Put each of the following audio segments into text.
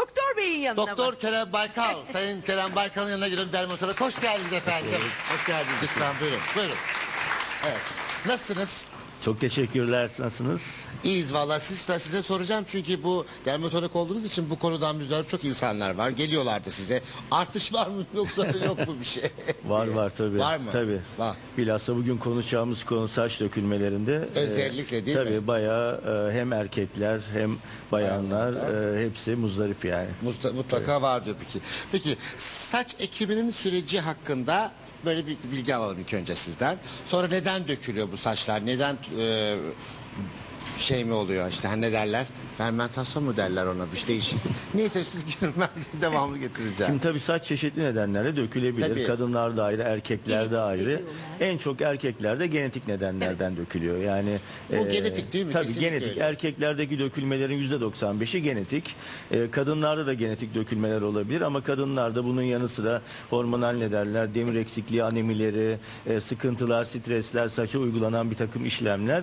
Doktor Bey'in yanına Doktor mı? Kerem Baykal, Sayın Kerem Baykal'ın yanına girelim dermatolog. Hoş geldiniz efendim. Hoş geldiniz. Lütfen buyurun. Buyurun. Evet. Nasılsınız? Çok teşekkürler. Nasılsınız? İyiyiz valla. Siz de size soracağım çünkü bu dermatolog olduğunuz için bu konudan müzdarip çok insanlar var. Geliyorlardı size. Artış var mı yoksa yok mu bir şey? Var var tabii. Var mı? Tabii. Var. Bilhassa bugün konuşacağımız konu saç dökülmelerinde. Özellikle e, değil mi? tabii bayağı e, hem erkekler hem bayanlar Bayanlar e, hepsi muzdarip yani. Musta- mutlaka vardır peki. Peki saç ekiminin süreci hakkında böyle bir bilgi alalım ilk önce sizden. Sonra neden dökülüyor bu saçlar? Neden e, şey mi oluyor işte hani ne derler? Fermentasyon mu derler ona bir şey değişik. Neyse siz girin ben devamlı getireceğim. Şimdi tabii saç çeşitli nedenlerle dökülebilir. Tabii. Kadınlar da ayrı, erkekler de Genetik ayrı. En çok erkeklerde genetik nedenlerden dökülüyor. Yani Bu genetik değil mi? Tabii Kesinlikle genetik. öyle. Erkeklerdeki dökülmelerin %95'i genetik. Ee, kadınlarda da genetik dökülmeler olabilir ama kadınlarda bunun yanı sıra hormonal nedenler, demir eksikliği, anemileri, e, sıkıntılar, stresler, saça uygulanan bir takım işlemler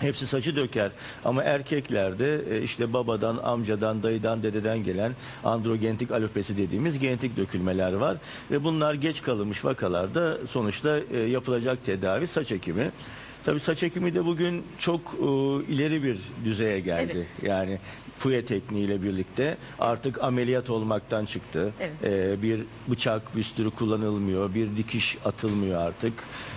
Hepsi saçı döker ama erkeklerde e, işte babadan, amcadan, dayıdan, dededen gelen androgenetik alopesi dediğimiz genetik dökülmeler var. Ve bunlar geç kalınmış vakalarda sonuçta e, yapılacak tedavi saç ekimi. Tabii saç ekimi de bugün çok e, ileri bir düzeye geldi. Yani fuye tekniğiyle birlikte artık ameliyat olmaktan çıktı. Evet. E, bir bıçak büstürü kullanılmıyor, bir dikiş atılmıyor artık.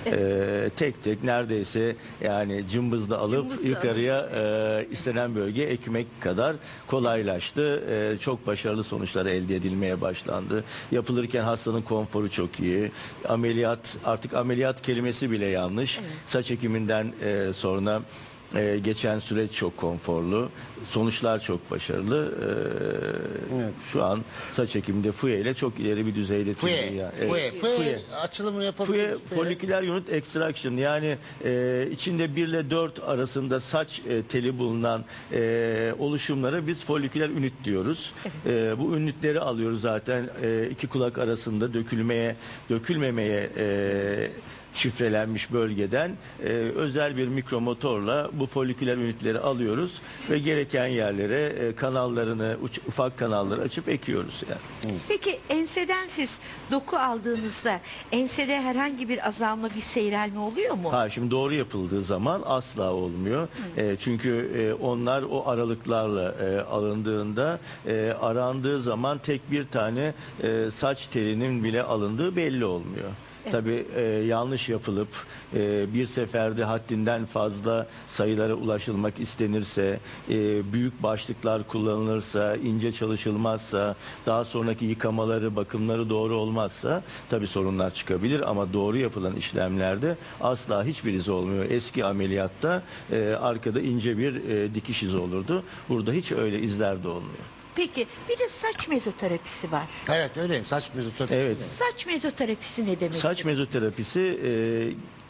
E, tek tek neredeyse yani cımbızla alıp Cımbızla yukarıya e, istenen bölge ekmek kadar kolaylaştı. E, çok başarılı sonuçlar elde edilmeye başlandı. Yapılırken hastanın konforu çok iyi. Ameliyat artık ameliyat kelimesi bile yanlış. Saç ekiminden e, sonra e, geçen süreç çok konforlu. Sonuçlar çok başarılı. E, Şu an saç ekiminde FUE ile çok ileri bir düzeyde. Fuye, Yani, fuye, evet, fuye, FUE. açılımını yapabilir Fuye, misiniz? foliküler unit extraction yani e, içinde 1 ile 4 arasında saç e, teli bulunan e, oluşumlara biz foliküler ünit diyoruz. E, bu ünitleri alıyoruz zaten e, iki kulak arasında dökülmeye, dökülmemeye e, şifrelenmiş bölgeden e, özel bir mikromotorla bu foliküler ünitleri alıyoruz ve gereken yerlere e, kanallarını uç- ufak kanalları açıp ekiyoruz yani. Peki enseden siz doku aldığınızda ensede herhangi bir azalma, bir seyrelme oluyor mu? Ha şimdi doğru yapıldığı zaman asla olmuyor. E, çünkü e, onlar o aralıklarla e, alındığında e, arandığı zaman tek bir tane e, saç telinin bile alındığı belli olmuyor. Tabii e, yanlış yapılıp e, bir seferde haddinden fazla sayılara ulaşılmak istenirse, e, büyük başlıklar kullanılırsa, ince çalışılmazsa, daha sonraki yıkamaları, bakımları doğru olmazsa tabii sorunlar çıkabilir ama doğru yapılan işlemlerde asla hiçbir iz olmuyor. Eski ameliyatta e, arkada ince bir e, dikiş izi olurdu. Burada hiç öyle izler de olmuyor. Peki bir de saç mezoterapisi var. Evet öyleyim. Saç mezoterapi. Evet. Saç mezoterapisi ne demek? Saç mezoterapisi e,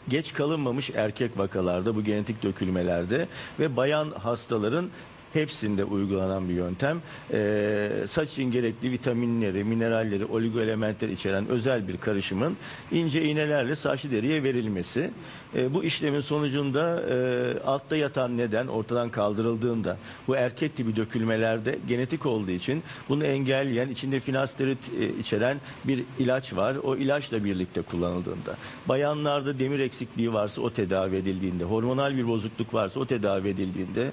geç kalınmamış erkek vakalarda bu genetik dökülmelerde ve bayan hastaların hepsinde uygulanan bir yöntem. E, saç için gerekli vitaminleri, mineralleri, oligoelementler içeren özel bir karışımın ince iğnelerle saçlı deriye verilmesi. E, bu işlemin sonucunda e, altta yatan neden ortadan kaldırıldığında bu erkek tipi dökülmelerde genetik olduğu için bunu engelleyen içinde finasterit e, içeren bir ilaç var. O ilaçla birlikte kullanıldığında. Bayanlarda demir eksikliği varsa o tedavi edildiğinde, hormonal bir bozukluk varsa o tedavi edildiğinde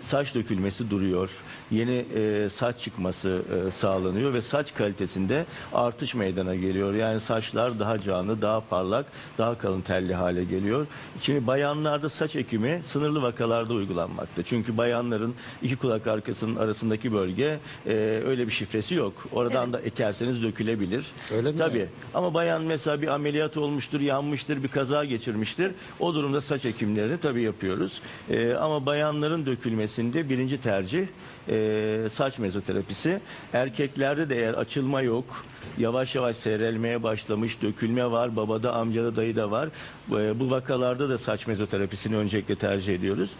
saç dökülmesi duruyor. Yeni e, saç çıkması e, sağlanıyor ve saç kalitesinde artış meydana geliyor. Yani saçlar daha canlı, daha parlak, daha kalın telli hale geliyor. Şimdi bayanlarda saç ekimi sınırlı vakalarda uygulanmakta. Çünkü bayanların iki kulak arkasının arasındaki bölge e, öyle bir şifresi yok. Oradan da ekerseniz dökülebilir. Öyle mi? Tabii. Ama bayan mesela bir ameliyat olmuştur, yanmıştır, bir kaza geçirmiştir. O durumda saç ekimlerini tabii yapıyoruz. Ee, ama bayanların dökülmesinde birinci tercih e, saç mezoterapisi. Erkeklerde de eğer açılma yok, yavaş yavaş seyrelmeye başlamış, dökülme var, babada, amcada, dayıda var. Bu, bu vakalarda da saç mezoterapisini öncelikle tercih ediyoruz.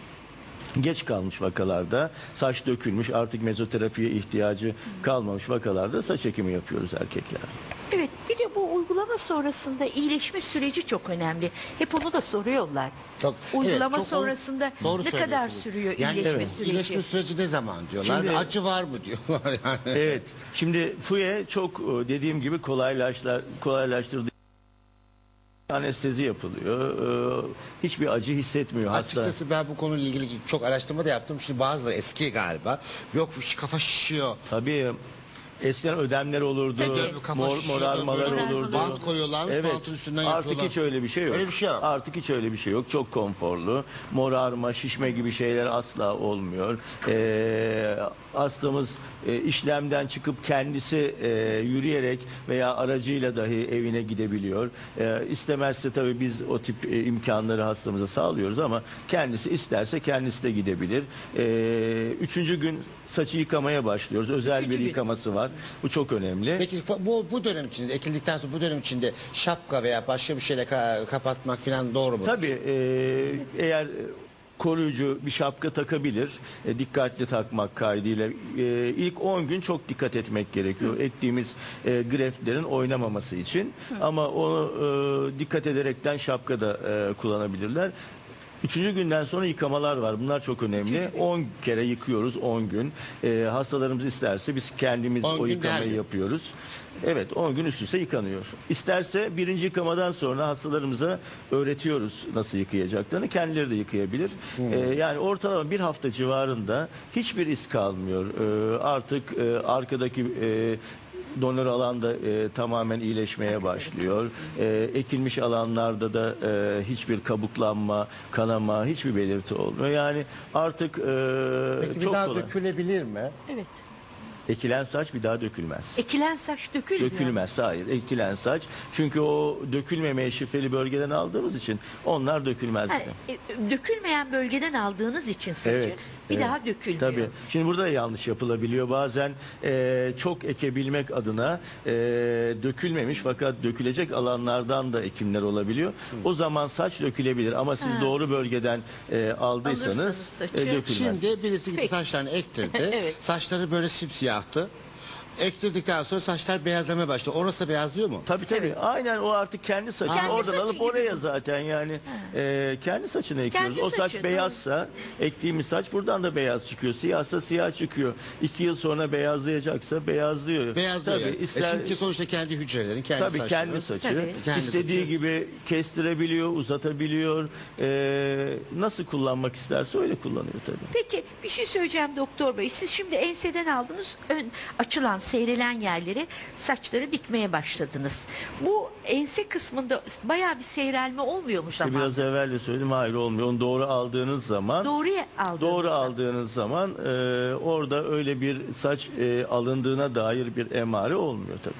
Geç kalmış vakalarda saç dökülmüş artık mezoterapiye ihtiyacı kalmamış vakalarda saç ekimi yapıyoruz erkekler. Evet bir de bu uygulama sonrasında iyileşme süreci çok önemli. Hep onu da soruyorlar. Çok- Uygulama evet, çok sonrasında doğru ne kadar söylüyorsunuz. sürüyor Yani iyileşme evet, süreci? İyileşme süreci ne zaman diyorlar? Şimdi- Acı var mı diyorlar yani. Evet. Şimdi FUE çok e, dediğim gibi kolaylaştır, kolaylaştırdı. Anestezi yapılıyor. Ee, Hiçbir acı hissetmiyor hasta. Açıkçası ben bu konuyla ilgili çok araştırma da yaptım. Şimdi bazıları eski galiba. Yok kafa şişiyor. Tabii eskiden ödemler olurdu, kafa mor, şişiyor, morarmalar böyle olurdu. bant koyuyorlarmış, bantın üstünden Artık yapıyorlar. hiç öyle bir şey yok. Öyle bir şey yok. Artık hiç öyle bir şey yok. Çok konforlu. Morarma, şişme gibi şeyler asla olmuyor. Ee, hastamız e, işlemden çıkıp kendisi e, yürüyerek veya aracıyla dahi evine gidebiliyor. E, istemezse tabii biz o tip e, imkanları hastamıza sağlıyoruz ama kendisi isterse kendisi de gidebilir. E, üçüncü gün saçı yıkamaya başlıyoruz. Özel Üçüncü bir gün. yıkaması var. Bu çok önemli. Peki fa- bu, bu dönem içinde, ekildikten sonra bu dönem içinde şapka veya başka bir şeyle ka- kapatmak falan doğru mu? Tabii e, eğer koruyucu bir şapka takabilir. E, dikkatli takmak kaydıyla. E, ilk 10 gün çok dikkat etmek gerekiyor. Ektiğimiz e, greftlerin oynamaması için. Ama onu e, dikkat ederekten şapka da e, kullanabilirler. Üçüncü günden sonra yıkamalar var. Bunlar çok önemli. 10 kere yıkıyoruz 10 gün. E, hastalarımız isterse biz kendimiz 10 o gün her yıkamayı gün. yapıyoruz. Evet 10 gün üst üste yıkanıyor. İsterse birinci yıkamadan sonra hastalarımıza öğretiyoruz nasıl yıkayacaklarını. Kendileri de yıkayabilir. Ee, yani ortalama bir hafta civarında hiçbir iz kalmıyor. Ee, artık e, arkadaki e, donör alanda e, tamamen iyileşmeye başlıyor. E, ekilmiş alanlarda da e, hiçbir kabuklanma, kanama, hiçbir belirti olmuyor. Yani artık e, Peki bir çok daha kolay. dökülebilir mi? Evet. Ekilen saç bir daha dökülmez. Ekilen saç dökülmüyor. Dökülmez hayır ekilen saç. Çünkü o dökülmemeye şifreli bölgeden aldığımız için onlar dökülmez. Ha, e, dökülmeyen bölgeden aldığınız için saçı Evet, bir evet. daha dökülmüyor. Tabii. Şimdi burada da yanlış yapılabiliyor. Bazen e, çok ekebilmek adına e, dökülmemiş fakat dökülecek alanlardan da ekimler olabiliyor. O zaman saç dökülebilir ama siz doğru bölgeden e, aldıysanız Alırsanız saçı. e, dökülmez. Şimdi birisi gitti Peki. saçlarını ektirdi. Evet. Saçları böyle imediata Ektirdikten sonra saçlar beyazlamaya başladı. Orası da beyazlıyor mu? Tabii tabii. Aynen o artık kendi saçı. Kendi Oradan saçı alıp gibi oraya bu. zaten yani e, kendi saçını ekiyoruz. Kendi o saç saçı, beyazsa ektiğimiz saç buradan da beyaz çıkıyor. Siyahsa siyah çıkıyor. İki yıl sonra beyazlayacaksa beyazlıyor. Beyazlıyor Tabii, yani. E ister, çünkü sonuçta kendi hücrelerin, kendi Tabii saçları. kendi saçı. Tabii. Kendi istediği saçı. gibi kestirebiliyor, uzatabiliyor. E, nasıl kullanmak isterse öyle kullanıyor tabii. Peki bir şey söyleyeceğim doktor bey. Siz şimdi enseden aldınız ön açılan seyrelen yerleri saçları dikmeye başladınız. Bu ense kısmında bayağı bir seyrelme olmuyor mu İşte zaman? biraz evvel de söyledim hayır olmuyor. Onu doğru aldığınız zaman Doğruya aldınız. Doğru aldığınız zaman e, orada öyle bir saç e, alındığına dair bir emare olmuyor tabii.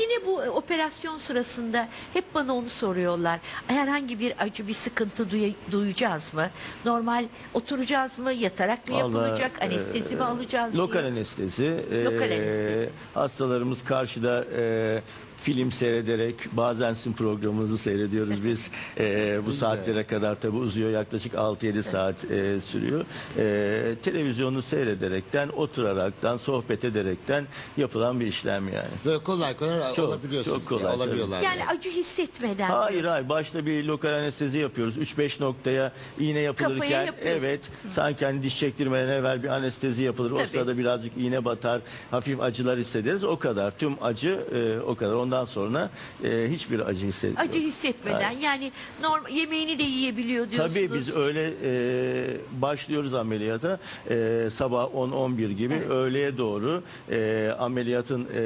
Yine bu e, operasyon sırasında hep bana onu soruyorlar. Herhangi bir acı, bir sıkıntı duy- duyacağız mı? Normal oturacağız mı? Yatarak mı Vallahi, yapılacak? Anestezi mi e, alacağız? Lokal diye. anestezi. e, Lokal anestezi. Hastalarımız karşıda e, film seyrederek bazen sizin programınızı seyrediyoruz biz. E, bu saatlere kadar tabii uzuyor yaklaşık 6-7 saat e, sürüyor. E, televizyonu seyrederekten, oturaraktan, sohbet ederekten yapılan bir işlem yani. Böyle kolay kolay Çok, olabiliyorsunuz. çok kolay, ya, olabiliyorlar. Yani acı hissetmeden. Hayır diyorsun. hayır başta bir lokal anestezi yapıyoruz. 3-5 noktaya iğne yapılırken yapıyorsun. evet sanki hani diş çektirmeden evvel bir anestezi yapılır. O Tabii. sırada birazcık iğne batar, hafif acılar hissederiz. O kadar. Tüm acı e, o kadar. Ondan sonra e, hiçbir acı hissetmiyoruz. Acı hissetmeden yani normal yemeğini de yiyebiliyor diyorsunuz. Tabii biz öyle e, başlıyoruz ameliyata e, sabah 10-11 gibi öğleye doğru e, ameliyatın e,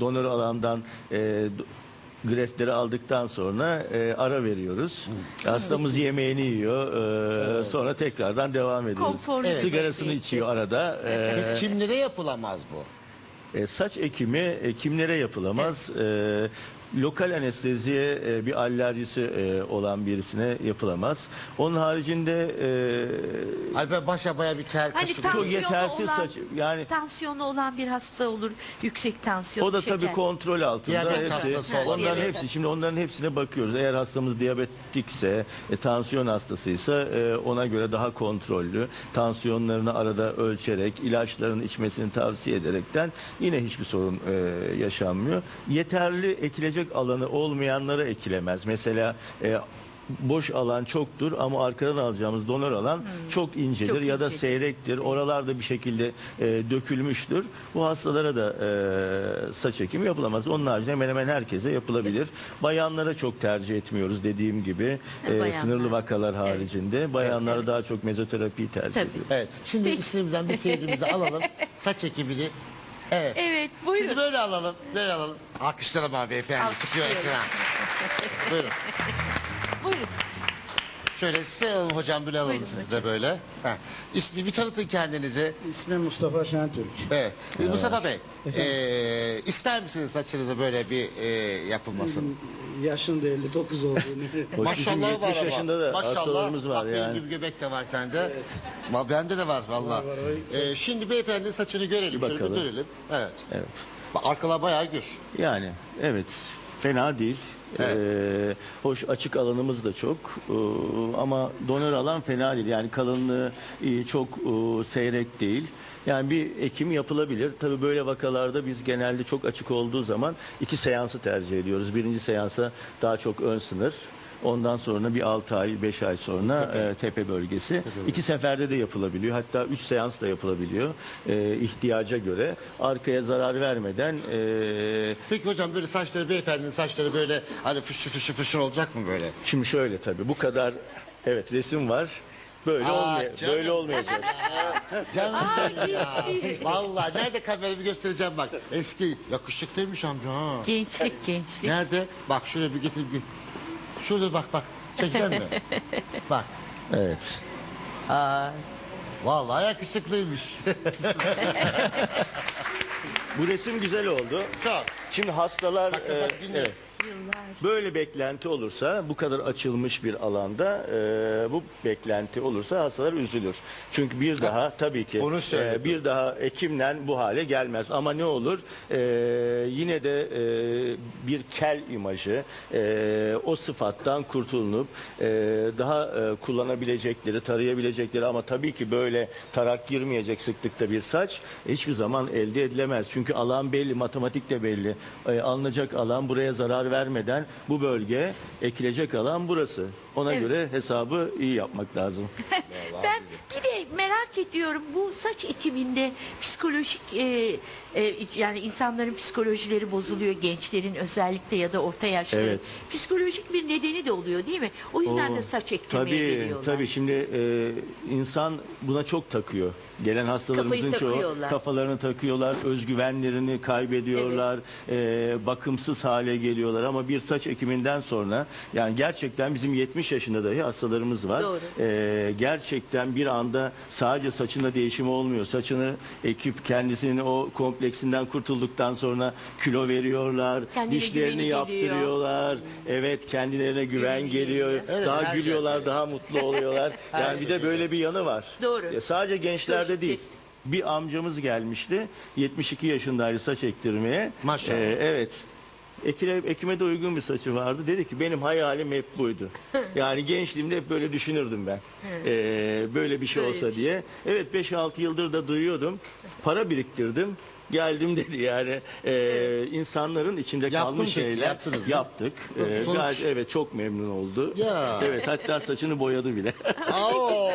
donör alandan e, greftleri aldıktan sonra e, ara veriyoruz. Hastamız yemeğini yiyor. e, Sonra tekrardan devam ediyoruz. Konforlu Evet. Sigarasını bir içiyor arada. E, Peki kimlere yapılamaz bu? E, saç ekimi e, kimlere yapılamaz? E, lokal anesteziye e, bir alerjisi e, olan birisine yapılamaz. Onun haricinde e, Alper başa baya bir kel Hani kaşık. çok tansiyonu yetersiz olan, saç yani tansiyonu olan bir hasta olur. Yüksek tansiyon, o da şeker. tabii kontrol altında. Diyabet Hepsi- hastası onların olabilir. hepsi şimdi onların hepsine bakıyoruz. Eğer hastamız diyabetikse, e, tansiyon hastasıysa e, ona göre daha kontrollü, tansiyonlarını arada ölçerek, ilaçlarını içmesini tavsiye ederekten yine hiçbir sorun e, yaşanmıyor. Yeterli ekilecek ekilecek alanı olmayanlara ekilemez. Mesela e, boş alan çoktur ama arkadan alacağımız donör alan çok incedir Hmm. Çok ya da incedir. seyrektir. Oralarda bir şekilde e, dökülmüştür. Bu hastalara da e, saç ekimi yapılamaz. Onun haricinde hemen hemen herkese yapılabilir. Bayanlara çok tercih etmiyoruz dediğim gibi. E, sınırlı vakalar haricinde. Bayanlara Evet. daha çok mezoterapiyi tercih Tabii. ediyoruz. Evet. Şimdi işlemimizden bir seyircimizi alalım. Saç ekibini. Evet. Evet buyurun. Sizi böyle alalım. Böyle alalım. Alkışlayalım abi efendim. Çıkıyor ekrana. Buyurun. Buyurun. Şöyle size alalım hocam böyle alalım Buyurun sizi de böyle. Heh. İsmi bir tanıtın kendinizi. İsmim Mustafa Şentürk. Evet. Mustafa Bey, eee, ister misiniz saçınıza böyle bir eee, yapılmasını? Yaşım da 59 olduğunu. Hoş bizim 70 yaşında da Maşallah. hastalarımız var Bak benim yani. gibi göbek de var sende. Ma bende de var valla. Var, var, Ee, şimdi beyefendinin saçını görelim. Bir Şöyle bir bakalım. dönelim. Evet. Evet. Bak arkalar bayağı gür. Yani evet fena değil. Evet. Ee, hoş açık alanımız da çok Ee, ama donör alan fena değil. Yani kalınlığı iyi, çok e, seyrek değil. Yani bir ekim yapılabilir. Tabii böyle vakalarda biz genelde çok açık olduğu zaman iki seansı tercih ediyoruz. Birinci seansa daha çok ön sınır. Ondan sonra bir 6 ay, 5 ay sonra e, tepe bölgesi. İki seferde de yapılabiliyor. Hatta 3 seans da yapılabiliyor. E, ihtiyaca göre. Arkaya zarar vermeden e, Peki hocam böyle saçları beyefendinin saçları böyle hani fışı fışı fışı olacak mı böyle? Şimdi şöyle tabii bu kadar evet resim var. Böyle Aa, olmay canım. böyle olmayacak. Canım benim ya. Valla nerede kamerayı göstereceğim bak. Eski yakışıklıymış amca ha. Gençlik gençlik. Nerede? Bak şuraya bir getir. bir- Şurada bak bak. Çekecek mi? bak. Evet. Aa, Vallahi yakışıklıymış. Bu resim güzel oldu. Çok. Şimdi hastalar Bak, e, bak, evet, yıllar. Böyle beklenti olursa bu kadar açılmış bir alanda e, bu beklenti olursa hastalar üzülür. Çünkü bir daha tabii ki Onu söyledim. e, bir daha ekimden bu hale gelmez. Ama ne olur E, yine de e, bir kel imajı e, o sıfattan kurtulunup e, daha e, kullanabilecekleri, tarayabilecekleri ama tabii ki böyle tarak girmeyecek sıklıkta bir saç hiçbir zaman elde edilemez. Çünkü alan belli, matematik de belli. E, alınacak alan buraya zarar vermeden bu bölge ekilecek alan burası. Ona Evet. göre hesabı iyi yapmak lazım. Ben bir de merak ediyorum bu saç ekiminde psikolojik e, e, yani insanların psikolojileri bozuluyor gençlerin özellikle ya da orta yaşların. Evet. Psikolojik bir nedeni de oluyor değil mi? O yüzden de saç ektirmeye Tabii geliyorlar. tabii şimdi e, insan buna çok takıyor. Gelen hastalarımızın Kafayı çoğu takıyorlar. kafalarını takıyorlar, özgüvenlerini kaybediyorlar, e, bakımsız hale geliyorlar ama bir saç ekiminden sonra yani gerçekten bizim 70 yaşında dahi hastalarımız var. Doğru. E, gerçekten bir anda sadece saçında değişim olmuyor. Saçını ekip kendisinin o kompleksinden kurtulduktan sonra kilo veriyorlar, Kendine dişlerini güveni geliyor. yaptırıyorlar. Evet kendilerine güven Güveni geliyor. geliyor. Evet, daha her gülüyorlar, şey. daha mutlu oluyorlar. yani bir de böyle bir yanı var. Doğru. Ya sadece gençlerde değil. Bir amcamız gelmişti. 72 yaşındaydı saç ektirmeye. Maşallah. Ee, evet. Ekile, ekime de uygun bir saçı vardı. Dedi ki benim hayalim hep buydu. Yani gençliğimde hep böyle düşünürdüm ben. Ee, böyle bir şey Böyle olsa bir şey. diye. Evet 5-6 yıldır da duyuyordum. Para biriktirdim. Geldim dedi yani Ee, insanların içinde Yaptın kalmış peki, şeyler yaptınız mı? yaptık. Ee, Sonuç? gayet- evet çok memnun oldu. Ya. Evet hatta saçını boyadı bile. Oo,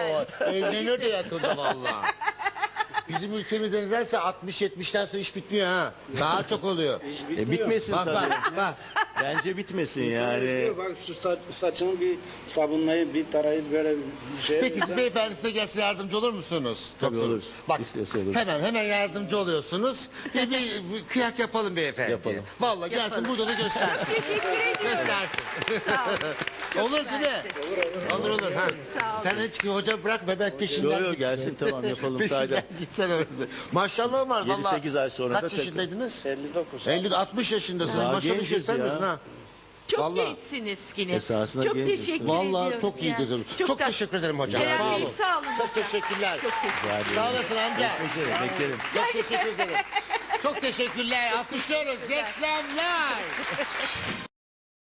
evlenir de yakında valla. Bizim ülkemizde nedense 60-70'ten sonra iş bitmiyor ha. Daha çok oluyor. E, bitmesin Bak tabii. bak bak. Bence bitmesin İnsan yani. Bak şu saç, saçını bir sabunlayıp bir tarayıp böyle bir şey. Peki siz beyefendi size gelse yardımcı olur musunuz? Tabii Doktor? olur. Bak İstiyorsa olur. hemen hemen yardımcı oluyorsunuz. Bir, bir, bir kıyak yapalım beyefendi. Yapalım. Vallahi gelsin burada da göstersin. Teşekkür ediyorum. göstersin. Sağ olun. olur değil mi? Olur olur. Ha. Sağ olun. Sen hiç hoca bırak bebek peşinden Yo yo gitsin. gelsin tamam yapalım Peşinden sayda. gitsene öyle. Maşallah var valla. 7-8 ay sonra da Kaç takın. yaşındaydınız? 59. 50 60 yaşındasınız. Daha Maşallah genciz göstermiyorsun ya. ha. Çok Vallahi. gençsiniz yine. Esasında çok gençsiniz. teşekkür Vallahi ediyoruz çok iyi ya. dedim. Çok, da- teşekkür ederim hocam. Kerem Sağ Bey, olun. sağ olun Çok teşekkürler. Çok teşekkür Sağ olasın amca. Üzere beklerim. Çok teşekkür ederim. Çok teşekkürler. Alkışlıyoruz. Reklamlar.